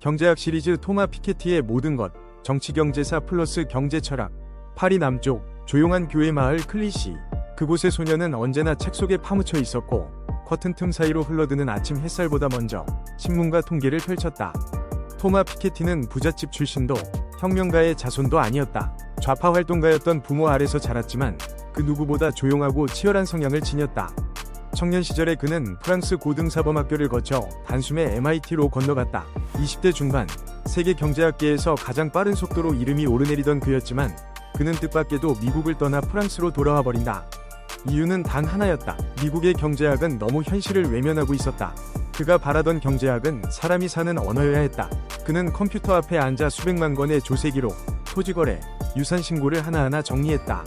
경제학 시리즈 토마 피케티의 모든 것, 정치경제사 플러스 경제철학, 파리 남쪽, 조용한 교회 마을 클리시. 그곳의 소녀는 언제나 책 속에 파묻혀 있었고, 커튼 틈 사이로 흘러드는 아침 햇살보다 먼저 신문과 통계를 펼쳤다. 토마 피케티는 부잣집 출신도 혁명가의 자손도 아니었다. 좌파 활동가였던 부모 아래서 자랐지만 그 누구보다 조용하고 치열한 성향을 지녔다. 청년 시절에 그는 프랑스 고등사범학교를 거쳐 단숨에 MIT로 건너갔다. 20대 중반, 세계 경제학계에서 가장 빠른 속도로 이름이 오르내리던 그였지만 그는 뜻밖에도 미국을 떠나 프랑스로 돌아와 버린다. 이유는 단 하나였다. 미국의 경제학은 너무 현실을 외면하고 있었다. 그가 바라던 경제학은 사람이 사는 언어여야 했다. 그는 컴퓨터 앞에 앉아 수백만 건의 조세 기록, 토지 거래, 유산 신고를 하나하나 정리했다.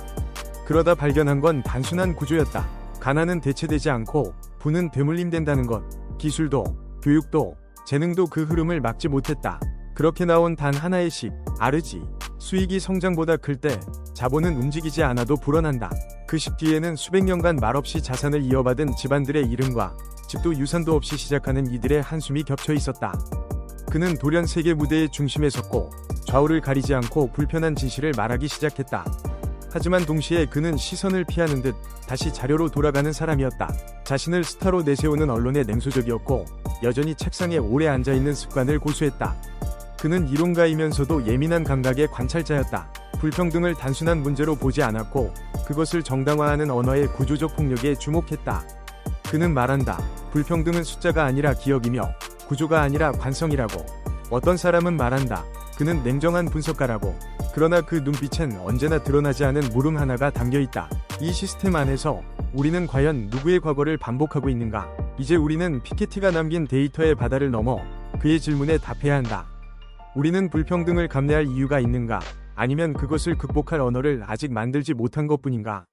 그러다 발견한 건 단순한 구조였다. 가난은 대체되지 않고 부는 되물림된다는 것. 기술도, 교육도, 재능도 그 흐름을 막지 못했다. 그렇게 나온 단 하나의 식, 아르지. 수익이 성장보다 클 때 자본은 움직이지 않아도 불어난다. 그 식 뒤에는 수백 년간 말없이 자산을 이어받은 집안들의 이름과 집도 유산도 없이 시작하는 이들의 한숨이 겹쳐 있었다. 그는 돌연 세계 무대의 중심에 섰고 좌우를 가리지 않고 불편한 진실을 말하기 시작했다. 하지만 동시에 그는 시선을 피하는 듯 다시 자료로 돌아가는 사람이었다. 자신을 스타로 내세우는 언론에 냉소적이었고 여전히 책상에 오래 앉아 있는 습관을 고수했다. 그는 이론가이면서도 예민한 감각의 관찰자였다. 불평등을 단순한 문제로 보지 않았고 그것을 정당화하는 언어의 구조적 폭력에 주목했다. 그는 말한다. 불평등은 숫자가 아니라 기억이며 구조가 아니라 관성이라고. 어떤 사람은 말한다. 그는 냉정한 분석가라고. 그러나 그 눈빛엔 언제나 드러나지 않은 물음 하나가 담겨 있다. 이 시스템 안에서 우리는 과연 누구의 과거를 반복하고 있는가? 이제 우리는 피케티가 남긴 데이터의 바다를 넘어 그의 질문에 답해야 한다. 우리는 불평등을 감내할 이유가 있는가? 아니면 그것을 극복할 언어를 아직 만들지 못한 것 뿐인가?